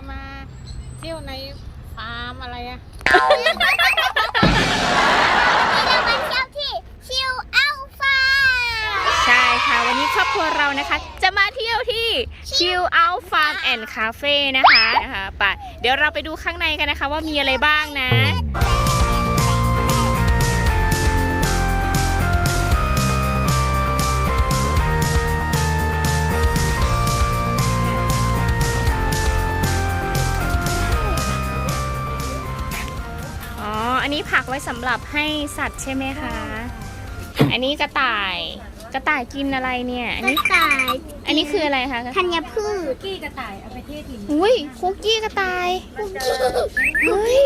จะมาเที่ยวในฟาร์มอะไรอะเรามาเที่ยวที่ชิวอัลฟาใช่ค่ะ วันนี้ครอบครัวเรานะคะ จะมาเที่ยวที่ Chill Out Farm and Cafe นะคะนะคะไปเดี๋ยวเราไปดูข้างในกันนะคะว่ามีอะไรบ้างนะ ไว้สำหรับให้สัตว์ใช่ไหมคะ อันนี้กระต่าย กระต่ายกินอะไรเนี่ย อันนี้ กระต่ายอันนี้คืออะไรคะ ธัญพืชกี้กระต่ายเอาไปเทศถิ่นอุ้ยคุกกี้กระต่ายเฮ้ย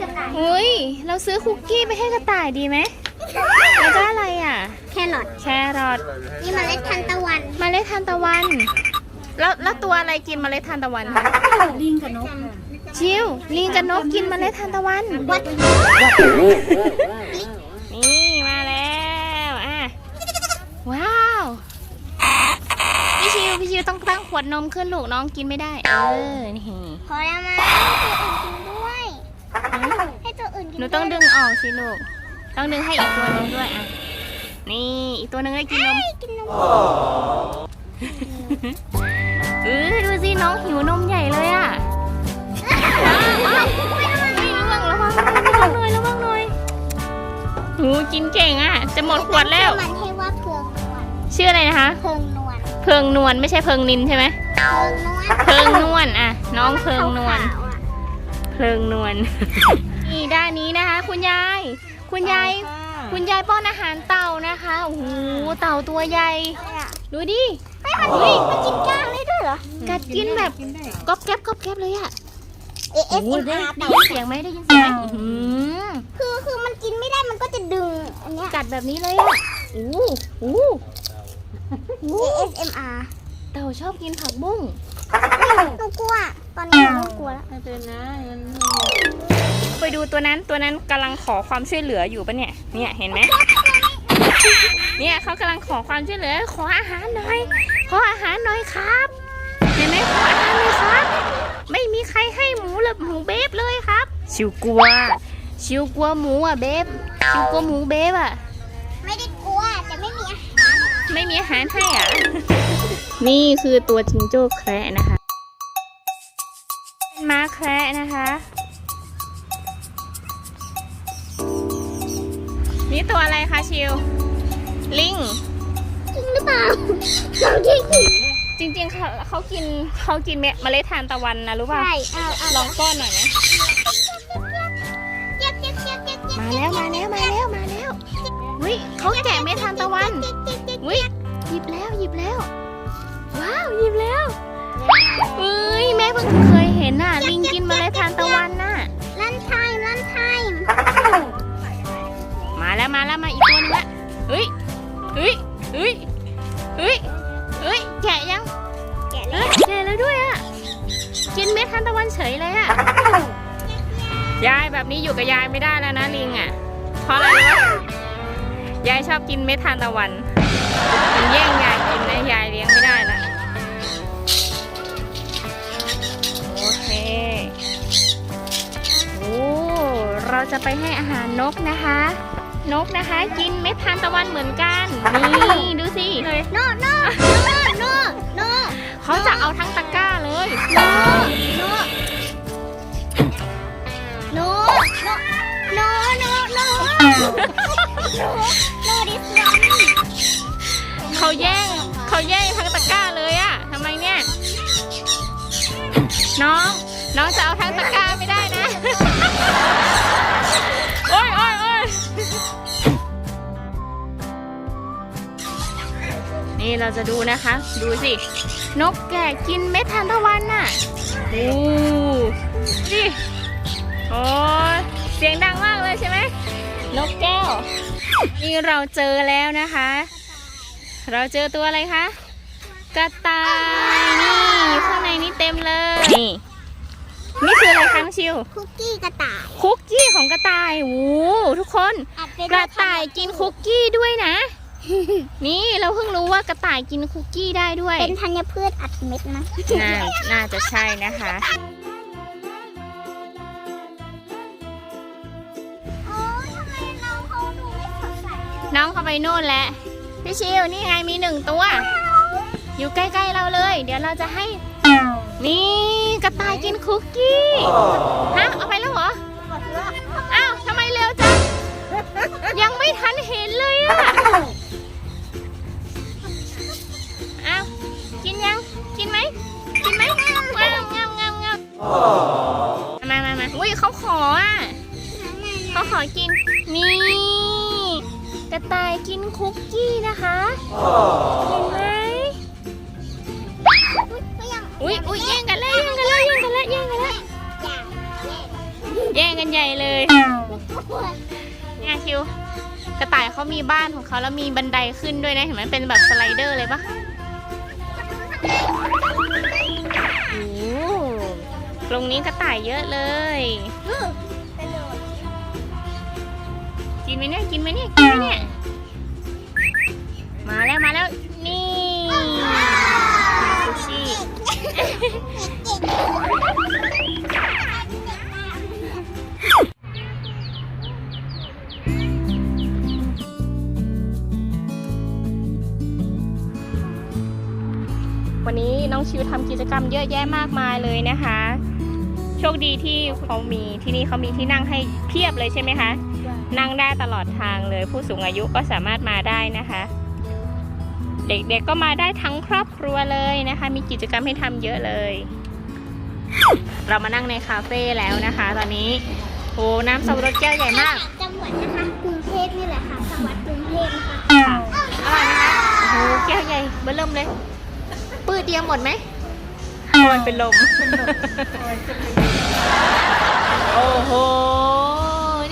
กระต่ายเฮ้ย เราซื้อคุกกี้ไปให้กระต่ายดีไหมแล้วก็อะไรอะ แครอทแครอทนี่เมล็ดทานตะวันเมล็ดทานตะวัน แล้วแล้วตัวอะไรกินเมล็ดทานตะวันคะลิงกับนกค่ะ ชิวลิงกับนกกินเมล็ดทานตะวันวัดนี่มาแล้วอะว้าว พี่ชิวพี่ชิวต้องตั้งขวดนมขึ้นลูกน้องกินไม่ได้ เออ นี่พอแล้วมาให้ตัวอื่นกินด้วย ให้ตัวอื่นกินหนูต้องดึงออกสิลูก ต้องดึงให้อีกตัวหนึงด้วยอะ นี่ อีกตัวหนึงได้กินนมให้กินนม เออดูสิน้องหิวนม หูกินเก่งอะ จะหมดขวดแล้ว มันให้ว่าเพืองนวลชื่ออะไรนะคะ เพืองนวลเพิงนวลไม่ใช่เพิงนินใช่ไหมเพืองนวลเพิงนวลอะ น้องเพิงนวลขาวๆอะเพลิงนวลนี่ด้านนี้นะคะ คุณยาย คุณยาย คุณยายป้อนอาหารเต่านะคะโอ้โหเต่าตัวใหญ่ดูดิเฮ้ยมันกินมันกินก้างได้ด้วยเหรอกัดกินแบบกินได้ก๊อบแก๊บก๊อบแก๊บเลยอะ ASMR ได้เต่ายินเสียงไหมได้ยินเสียงไหมอื้อหือคือคือมันกินไม่ได้มันก็จะดึงอันเนี้ย กัดแบบนี้เลยอะอู้อู้ ASMR เต่าชอบกินผักบุ้งหนูกลัว ตอนนี้หนูเริ่มกลัวแล้วไม่เป็นนะมันไปดูตัวนั้นตัวนั้นกำลังขอความช่วยเหลืออยู่ปะเนี่ย เนี่ยเห็นไหมเนี่ยเขากำลังขอความช่วยเหลือ ขออาหารหน่อย ขออาหารหน่อยครับ เห็นไหมขออาหาร ชิวกลัว ชิวกลัวหมูอะเบบชิวกลัวหมูเบบอะ ไม่ได้กลัวแต่ไม่มีอาหารไม่มีอาหารให้อะ นี่คือตัวจิงโจ้แคระนะคะ เป็นม้าแคระนะคะ นี่ตัวอะไรคะชิว ลิง จริงหรือเปล่าจริงจริงๆเขาเขากินเขากินเมเมล็ดทานตะวันนะรู้ป่ะใช่เอาเอาลองป้อนหน่อยนะ มาแล้วมาแล้วมาแล้วมาแล้ววิเขาแกะเม็ดทานตะวันวิหยิบแล้วหยิบแล้ว ว้าวหยิบแล้วเอ้ยแม่เพิ่งเคยเห็นน่ะ ลิงกินเมล็ดทานตะวันน่ะลั่นไทม์ลั่นไทม์มาแล้วมาแล้วมาอีกตัวนึงละเฮ้ยเฮ้ยเฮ้ยเฮ้ยเฮ้ยแกะยังแกะเลเฮ้ยยแกะแล้วด้วยอะกินเม็ดทานตะวันเฉยเลยอะ ยายแบบนี้อยู่กับยายไม่ได้แล้วนะลิงอะ เพราะอะไรรู้ปะยายชอบกินเม็ดทานตะวัน มันแย่งยายกินนะยายเลี้ยงไม่ได้ละโอเคโอ้เราจะไปให้อาหารนกนะคะ นกนะคะ กินเม็ดทานตะวันเหมือนกัน นี่ดูสิเลยโน่โน่โน่โน่โน่เขาจะเอาทั้งตะกร้าเลยโเขาแย่งเขาแย่งทั้งตะกร้าเลยอะทำไมเนี่ย น้อง น้องจะเอาทั้งตะกร้าไม่ได้นะ โอ้ยโอ้ยโอ้ยนี่เราจะดูนะคะ ดูสิ นกแก่กินเม็ดทานตะวันน่ะ โอ้ดิโอ้ยเสียงดัง นกแก้ว นี่เราเจอแล้วนะคะ เราเจอตัวอะไรคะ กระต่ายนี่ข้างในนี้เต็มเลย นี่นี่คืออะไรคะน้องชิว คุกกี้กระต่าย คุกกี้ของกระต่ายโอ้โหทุกคน อัดเป็นกระต่ายกินคุกกี้ด้วยนะ นี่เราเพิ่งรู้ว่ากระต่ายกินคุกกี้ได้ด้วยเป็นธัญพืชอัดเม็ดนะ น่าน่าจะใช่นะคะเน้องเข้าไปนู่นแล้วพี่ชิวนี่ไงมีหนึ่งตัว อยู่ใกล้ๆเราเลย เดี๋ยวเราจะให้ นี่กระต่ายกินคุกกี้ ฮะ เอาไปแล้วเหรอ อ้าวทำไมเร็วจัง ยังไม่ทันเห็นเลยอะอ้าว กินยัง กินไหม กินไหมงามงามงามงามงามมามามาอุ้ยเขาขออะเขาขอกิน นี่ก ระต่ายกินคุกกี้นะคะเห็นไหมอุ้ยอุ้ยแย่งกันแล้วแย่งกันแล้วแย่งกันแล้วแย่งกันแล้วแย่งกันใหญ่เลยเนี่ยคิว กระต่ายเขามีบ้านของเขาแล้วมีบันไดขึ้นด้วยนะเห็นไหมเป็นแบบสไลเดอร์เลยปะโอ้โหตรงนี้กระต่ายเยอะเลย กินไหมเนี่ยกินไหมเนี่ยกินไหมเนี่ยมาแล้วมาแล้วนี่ซูชิวันนี้น้องชิวทำกิจกรรมเยอะแยะมากมายเลยนะคะ คดีที่เขามีที่นี่เขามีที่นั่งให้เพียบเลยใช่ไหมคะ นั่งได้ตลอดทางเลยผู้สูงอายุก็สามารถมาได้นะคะ เด็กๆก็มาได้ทั้งครอบครัวเลยนะคะ มีกิจกรรมให้ทำเยอะเลย เรามานั่งในคาเฟ่แล้วนะคะ ตอนนี้โอ้น้ำสับปะรดแก้วใหญ่มากจังหวัดนะคะกรุงเทพนี่แหละค่ะจังหวัดกรุงเทพนะคะอร่อยไหมคะโอ้โหแก้วใหญ่เบิ่เริ่มเลย ปืดเดียวหมดไหม โอ้ยเป็นลม โอ้โห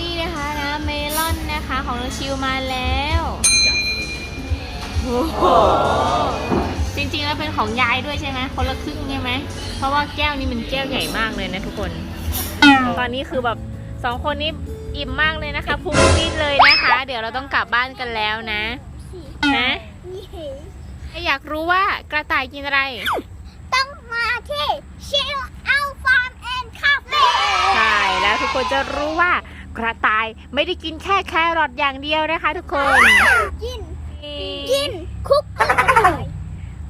นี่นะคะนะเมลอนนะคะของน้องชิวมาแล้วโอ้โหจริงๆแล้วเป็นของยายด้วยใช่ไหมคนละครึ่งใช่ไหม เพราะว่าแก้วนี้มันแก้วใหญ่มากเลยนะทุกคน ตอนนี้คือแบบสองคนนี้อิ่มมากเลยนะคะพุงดิ้นเลยนะคะ เดี๋ยวเราต้องกลับบ้านกันแล้วนะนะนี่ถ้าอยากรู้ว่ากระต่ายกินอะไรต้องมา ที่เชลเอาฟาร์มแอนด์คาเฟ่ใช่แล้วทุกคนจะรู้ว่ากระต่ายไม่ได้กินแค่แครอทอย่างเดียวนะคะทุกคน กิน กินคุกกี้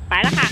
ไปแล้วค่ะ